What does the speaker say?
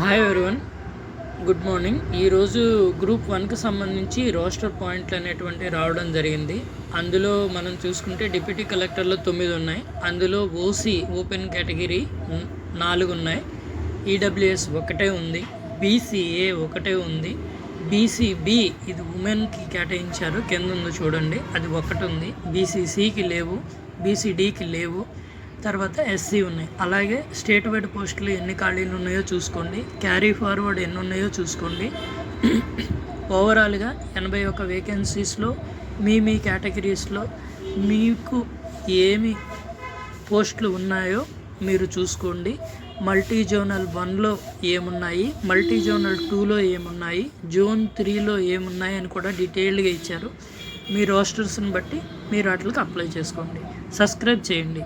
Hi everyone good morning ఈరోజు group వన్కి సంబంధించి రోస్టర్ పాయింట్లు అనేటువంటి రావడం జరిగింది. అందులో మనం చూసుకుంటే డిప్యూటీ కలెక్టర్లో తొమ్మిది ఉన్నాయి. అందులో ఓసీ ఓపెన్ కేటగిరీ నాలుగు ఉన్నాయి. ఈడబ్ల్యూఎస్ ఒకటే ఉంది. బీసీఏ ఒకటే ఉంది. బీసీబీ ఇది ఉమెన్కి కేటాయించారు. కింద ఉంది చూడండి. అది ఒకటి ఉంది. బీసీసీకి లేవు. బీసీడీకి లేవు. తర్వాత ఎస్సీ ఉన్నాయి. అలాగే స్టేట్ వైడ్ పోస్టులు ఎన్ని ఖాళీలు ఉన్నాయో చూసుకోండి. క్యారీ ఫార్వర్డ్ ఎన్ని ఉన్నాయో చూసుకోండి. ఓవరాల్గా ఎనభై ఒక వేకెన్సీస్లో మీ మీ కేటగిరీస్లో మీకు ఏమి పోస్టులు ఉన్నాయో మీరు చూసుకోండి. మల్టీ జోనల్ వన్లో ఏమున్నాయి? మల్టీ జోనల్ టూలో ఏమున్నాయి? జోన్ త్రీలో ఏమున్నాయి అని కూడా డీటెయిల్డ్గా ఇచ్చారు. మీ రోస్టర్స్ని బట్టి మీరు వాటికి అప్లై చేసుకోండి. సబ్స్క్రైబ్ చేయండి.